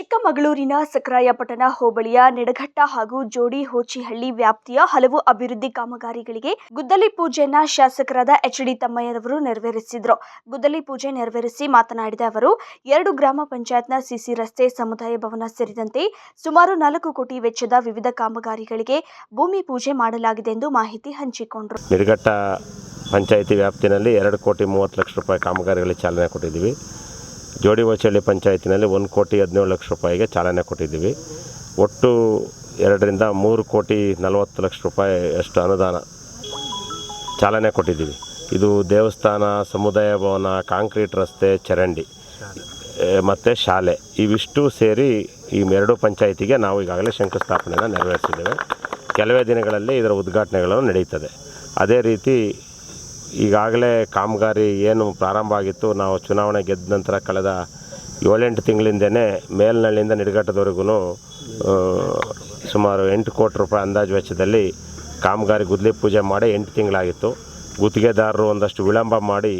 ಚಿಕ್ಕಮಗಳೂರಿನ ಸಕ್ರಾಯಪಟ್ಟಣ ಹೋಬಳಿಯ ನೆಡಘಟ್ಟ ಹಾಗೂ ಜೋಡಿ ಹೋಚಿಹಳ್ಳಿ ವ್ಯಾಪ್ತಿಯ ಹಲವು ಅಭಿವೃದ್ಧಿ ಕಾಮಗಾರಿಗಳಿಗೆ ಗುದ್ದಲಿ ಪೂಜೆಯನ್ನ ಶಾಸಕರಾದ ಎಚ್ ಡಿ ತಮ್ಮಯ್ಯರವರು ನೆರವೇರಿಸಿದ್ರು. ಗುದ್ದಲಿ ಪೂಜೆ ನೆರವೇರಿಸಿ ಮಾತನಾಡಿದ ಅವರು, ಎರಡು ಗ್ರಾಮ ಪಂಚಾಯತ್ನ ಸಿಸಿ ರಸ್ತೆ ಸಮುದಾಯ ಭವನ ಸೇರಿದಂತೆ ಸುಮಾರು ನಾಲ್ಕು ಕೋಟಿ ವೆಚ್ಚದ ವಿವಿಧ ಕಾಮಗಾರಿಗಳಿಗೆ ಭೂಮಿ ಪೂಜೆ ಮಾಡಲಾಗಿದೆ ಎಂದು ಮಾಹಿತಿ ಹಂಚಿಕೊಂಡರು. ನಿಡಘಟ್ಟ ಪಂಚಾಯಿತಿ ವ್ಯಾಪ್ತಿನಲ್ಲಿ ಎರಡು ಕೋಟಿ ಮೂವತ್ತು ಲಕ್ಷ ರೂಪಾಯಿ ಕಾಮಗಾರಿಗಳಿಗೆ ಚಾಲನೆ ಕೊಟ್ಟಿದ್ದೀವಿ. ಜೋಡಿ ವಚಳ್ಳಿ ಪಂಚಾಯತಿನಲ್ಲಿ ಒಂದು ಕೋಟಿ ಹದಿನೇಳು ಲಕ್ಷ ರೂಪಾಯಿಗೆ ಚಾಲನೆ ಕೊಟ್ಟಿದ್ದೀವಿ. ಒಟ್ಟು ಎರಡರಿಂದ ಮೂರು ಕೋಟಿ ನಲವತ್ತು ಲಕ್ಷ ರೂಪಾಯಿ ಅಷ್ಟು ಅನುದಾನ ಚಾಲನೆ ಕೊಟ್ಟಿದ್ದೀವಿ. ಇದು ದೇವಸ್ಥಾನ ಸಮುದಾಯ ಭವನ ಕಾಂಕ್ರೀಟ್ ರಸ್ತೆ ಚರಂಡಿ ಮತ್ತು ಶಾಲೆ. ಇವಿಷ್ಟು ಸೇರಿ ಈ ಎರಡು ಪಂಚಾಯಿತಿಗೆ ನಾವು ಈಗಾಗಲೇ ಶಂಕುಸ್ಥಾಪನೆಯನ್ನು ನೆರವೇರಿಸಿದ್ದೇವೆ. ಕೆಲವೇ ದಿನಗಳಲ್ಲಿ ಇದರ ಉದ್ಘಾಟನೆಗಳು ನಡೆಯುತ್ತದೆ ಅದೇ ರೀತಿ ಈಗಾಗಲೇ ಕಾಮಗಾರಿ ಏನು ಪ್ರಾರಂಭ ಆಗಿತ್ತು, ನಾವು ಚುನಾವಣೆ ಗೆದ್ದ ನಂತರ ಕಳೆದ ಏಳೆಂಟು ತಿಂಗಳಿಂದನೇ ಮೇಲ್ನಳ್ಳಿಯಿಂದ ನಿಡಘಟ್ಟದವರೆಗೂ ಸುಮಾರು ಎಂಟು ಕೋಟಿ ರೂಪಾಯಿ ಅಂದಾಜು ವೆಚ್ಚದಲ್ಲಿ ಕಾಮಗಾರಿ ಗುದ್ಲಿ ಪೂಜೆ ಮಾಡಿ ಎಂಟು ತಿಂಗಳಾಗಿತ್ತು. ಗುತ್ತಿಗೆದಾರರು ಒಂದಷ್ಟು ವಿಳಂಬ ಮಾಡಿ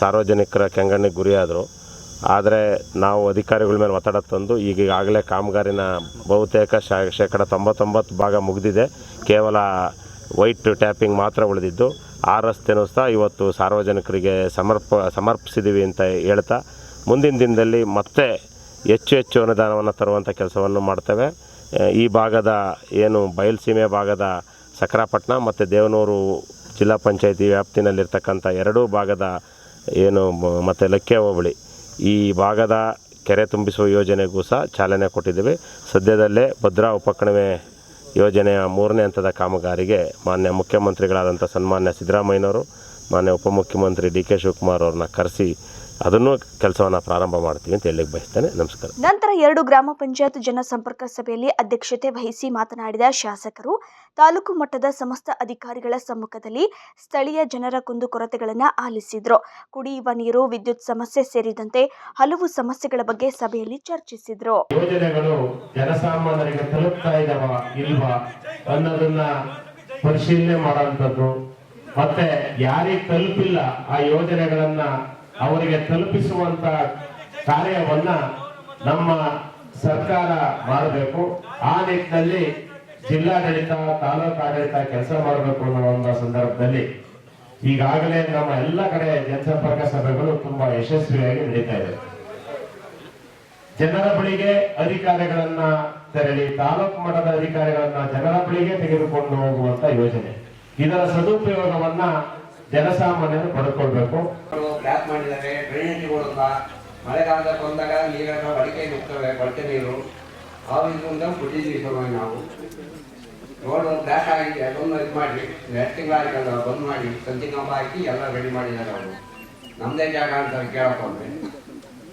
ಸಾರ್ವಜನಿಕರ ಕೆಂಗಣ್ಣಿಗೆ ಗುರಿಯಾದರು. ಆದರೆ ನಾವು ಅಧಿಕಾರಿಗಳ ಮೇಲೆ ಒತ್ತಡ ತಂದು ಈಗ ಈಗಾಗಲೇ ಕಾಮಗಾರಿನ ಬಹುತೇಕ ಶೇಕಡ ತೊಂಬತ್ತೊಂಬತ್ತು ಭಾಗ ಮುಗಿದಿದೆ. ಕೇವಲ ವೈಟ್ ಟ್ಯಾಪಿಂಗ್ ಮಾತ್ರ ಉಳಿದಿದ್ದು. ಆ ರಸ್ತೆನೂ ಸಹ ಇವತ್ತು ಸಾರ್ವಜನಿಕರಿಗೆ ಸಮರ್ಪ ಸಮರ್ಪಿಸಿದ್ದೀವಿ ಅಂತ ಹೇಳ್ತಾ, ಮುಂದಿನ ದಿನದಲ್ಲಿ ಮತ್ತೆ ಹೆಚ್ಚು ಹೆಚ್ಚು ಅನುದಾನವನ್ನು ತರುವಂಥ ಕೆಲಸವನ್ನು ಮಾಡ್ತೇವೆ. ಈ ಭಾಗದ ಏನು ಬಯಲುಸೀಮೆ ಭಾಗದ ಸಕ್ರಾಪಟ್ಟಣ ಮತ್ತು ದೇವನೂರು ಜಿಲ್ಲಾ ಪಂಚಾಯತಿ ವ್ಯಾಪ್ತಿನಲ್ಲಿರ್ತಕ್ಕಂಥ ಎರಡೂ ಭಾಗದ ಏನು ಮತ್ತು ಲಕ್ಕೆ ಹೋಬಳಿ, ಈ ಭಾಗದ ಕೆರೆ ತುಂಬಿಸುವ ಯೋಜನೆಗೂ ಸಹ ಚಾಲನೆ ಕೊಟ್ಟಿದ್ದೀವಿ. ಸದ್ಯದಲ್ಲೇ ಭದ್ರಾ ಉಪಕಣಿವೆ ಯೋಜನೆಯ ಮೂರನೇ ಹಂತದ ಕಾಮಗಾರಿಗೆ ಮಾನ್ಯ ಮುಖ್ಯಮಂತ್ರಿಗಳಾದಂಥ ಸನ್ಮಾನ್ಯ ಸಿದ್ದರಾಮಯ್ಯನವರು, ಮಾನ್ಯ ಉಪಮುಖ್ಯಮಂತ್ರಿ ಡಿ ಕೆ ಶಿವಕುಮಾರ್ ಅವ್ರನ್ನ ಕರೆಸಿ ಅದನ್ನು ಕೆಲಸವನ್ನು ಪ್ರಾರಂಭ ಮಾಡ್ತೀವಿ ಅಂತ ಹೇಳಲಿಕ್ಕೆ ಬಯಸ್ತೇನೆ ನಮಸ್ಕಾರ. ನಂತರ ಎರಡು ಗ್ರಾಮ ಪಂಚಾಯತ್ ಜನಸಂಪರ್ಕ ಸಭೆಯಲ್ಲಿ ಅಧ್ಯಕ್ಷತೆ ವಹಿಸಿ ಮಾತನಾಡಿದ ಶಾಸಕರು ತಾಲೂಕು ಮಟ್ಟದ ಸಮಸ್ತ ಅಧಿಕಾರಿಗಳ ಸಮ್ಮುಖದಲ್ಲಿ ಸ್ಥಳೀಯ ಜನರ ಕುಂದುಕೊರತೆಗಳನ್ನು ಆಲಿಸಿದ್ರು. ಕುಡಿಯುವ ನೀರು ವಿದ್ಯುತ್ ಸಮಸ್ಯೆ ಸೇರಿದಂತೆ ಹಲವು ಸಮಸ್ಯೆಗಳ ಬಗ್ಗೆ ಸಭೆಯಲ್ಲಿ ಚರ್ಚಿಸಿದ್ರು. ಯೋಜನೆಗಳು ಜನಸಾಮಾನ್ಯರಿಗೆ ತಲುಪ್ತಾ ಇದಾವ ಇಲ್ವಾ ಅನ್ನೋದನ್ನ ಪರಿಶೀಲನೆ ಮಾಡುವಂಥದ್ದು. ಮತ್ತೆ ಯಾರಿಗೆ ತಲುಪಿಲ್ಲ ಆ ಯೋಜನೆಗಳನ್ನ ಅವರಿಗೆ ತಲುಪಿಸುವಂತ ಕಾರ್ಯವನ್ನ ನಮ್ಮ ಸರ್ಕಾರ ಮಾಡಬೇಕು. ಆ ನಿಟ್ಟಿನಲ್ಲಿ ಜಿಲ್ಲಾಡಳಿತ, ತಾಲೂಕು ಆಡಳಿತ ಕೆಲಸ ಮಾಡಬೇಕು ಅನ್ನೋ ಒಂದು ಸಂದರ್ಭದಲ್ಲಿ ಈಗಾಗಲೇ ನಮ್ಮ ಎಲ್ಲ ಕಡೆ ಜನಸಂಪರ್ಕ ಸಭೆಗಳು ತುಂಬಾ ಯಶಸ್ವಿಯಾಗಿ ನಡೀತಾ ಇದೆ. ಜನರ ಬಳಿಗೆ ಅಧಿಕಾರಿಗಳನ್ನ ತೆರಳಿ, ತಾಲೂಕು ಮಟ್ಟದ ಅಧಿಕಾರಿಗಳನ್ನ ಜನರ ಬಳಿಗೆ ತೆಗೆದುಕೊಂಡು ಹೋಗುವಂತ ಯೋಜನೆ. ಇದರ ಸದುಪಯೋಗವನ್ನ ಜನಸಾಮಾನ್ಯರು ಪಡ್ಕೊಳ್ಬೇಕು. ಬ್ಲಾಕ್ ಮಾಡಿದ್ದಾರೆ. ಡ್ರೈನೇಜ್ಗಳಿಲ್ಲ ಮಳೆಗಾಲದಲ್ಲಿ ಬಂದಾಗ ನೀರನ್ನು ಬಳಕೆ ಹೋಗ್ತವೆ ಬಳಕೆ ನೀರು. ಆ ಇದರಿಂದ ಬಿಟ್ಟಿದ್ದೀವಿ ನಾವು. ರೋಡ್ ಬ್ಲಾಕ್ ಆಗಿದೆ ಅದೊಂದು ಇದು ಮಾಡಿ ಎರಡು ತಿಂಗಳಾಗಿಲ್ಲ ಬಂದ್ ಮಾಡಿ ಸಂತಿ ಕಂಬ ಹಾಕಿ ಎಲ್ಲ ರೆಡಿ ಮಾಡಿದ್ದಾರೆ ಅವರು. ನಮ್ಮದೇ ಜಾಗ ಅಂತ ಕೇಳಕೊಂಡ್ರೆ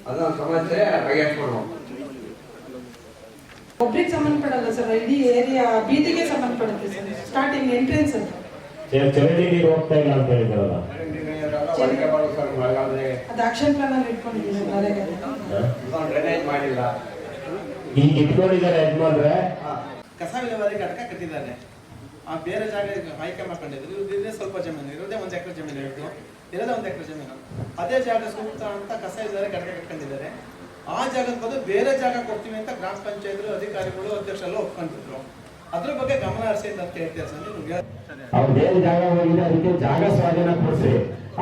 ಅದೊಂದು ಸಮಸ್ಯೆ ಬಗೆಹರಿಸ್ಕೊಡ್ಬೇಕು ಒಬ್ರಿಗೆ ಸಂಬಂಧಪಡಲ್ಲ ಸರ್, ಇಡೀ ಏರಿಯಾ ಬೀದಿಗೆ ಸಂಬಂಧಪಡುತ್ತೆ ಸರ್. ಸ್ಟಾರ್ಟಿಂಗ್ ಎಂಟ್ರೆನ್ಸ್ ಅಂತ. ಚರಂಡಿ ನೀರು ಹೋಗ್ತಾ ಇಲ್ಲ ಅಂತ ಹೇಳಿದ್ರಲ್ಲ? ಅದು ಆಕ್ಷನ್ ಪ್ಲಾನ್ ಅಲ್ಲಿ ಇದೊಂದು ಡ್ರೈನೇಜ್ ಮಾಡಿಲ್ಲ ಈಗ ಇಟ್ಕೊಂಡಿದ್ದಾರೆ ಯಜಮಾನ್ರೆ? ಕಸ ವಿಲೇವಾರಿ ಘಟಕ ಕಟ್ಟಿದ್ದಾರೆ. ಆ ಬೇರೆ ಜಾಗ ಆಯ್ಕೆ ಮಾಡ್ಕೊಂಡಿದ್ರು ಸ್ವಲ್ಪ ಜಮೀನು ಇರೋದೇ ಒಂದು ಎಕರೆ ಜಮೀನು ಇರೋದು ಇರೋದೇ ಒಂದು ಎಕರೆ ಜಮೀನು. ಅದೇ ಜಾಗ ಸೂಕ್ತ ಅಂತ ಕಸ ಇದ್ದಾರೆ ಘಟಕ ಕಟ್ಕೊಂಡಿದ್ದಾರೆ. ಆ ಜಾಗದ ಬದಲು ಬೇರೆ ಜಾಗ ಕೊಡ್ತೀವಿ ಅಂತ ಗ್ರಾಮ ಪಂಚಾಯಿತಿ ಅಧಿಕಾರಿಗಳು ಅಧ್ಯಕ್ಷರೆಲ್ಲ ಒಪ್ಕೊಂಡಿದ್ರು. ಅದ್ರ ಬಗ್ಗೆ ಗಮನ ಹರಿಸಿ ಅಂತ ಹೇಳ್ತೇವೆ ಸರ್ ನೀವು ಅವ್ರದ್ದೇನ್ ಜಾಗ ಹೋಗಿದೆ ಅದಕ್ಕೆ ಜಾಗ ಸ್ವಾಧೀನ ಕೊಡಿಸಿ.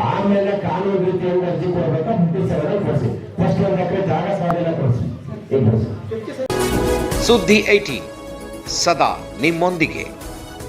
ಆಮೇಲೆ ಕಾನೂನು ರೀತಿಯಿಂದ ಅರ್ಜಿ ಕೊಡ್ಬೇಕಾ? ಬ್ರಿಟಿಷ್ ಅವರ ಕೊಡಿಸಿ. ಫಸ್ಟ್ ಒಂದ್ ಎಕರೆ ಜಾಗ ಸ್ವಾಧೀನ ಕೊಡ್ಸಿ. ಸುದ್ದಿ ಐಟಿ ಸದಾ ನಿಮ್ಮೊಂದಿಗೆ.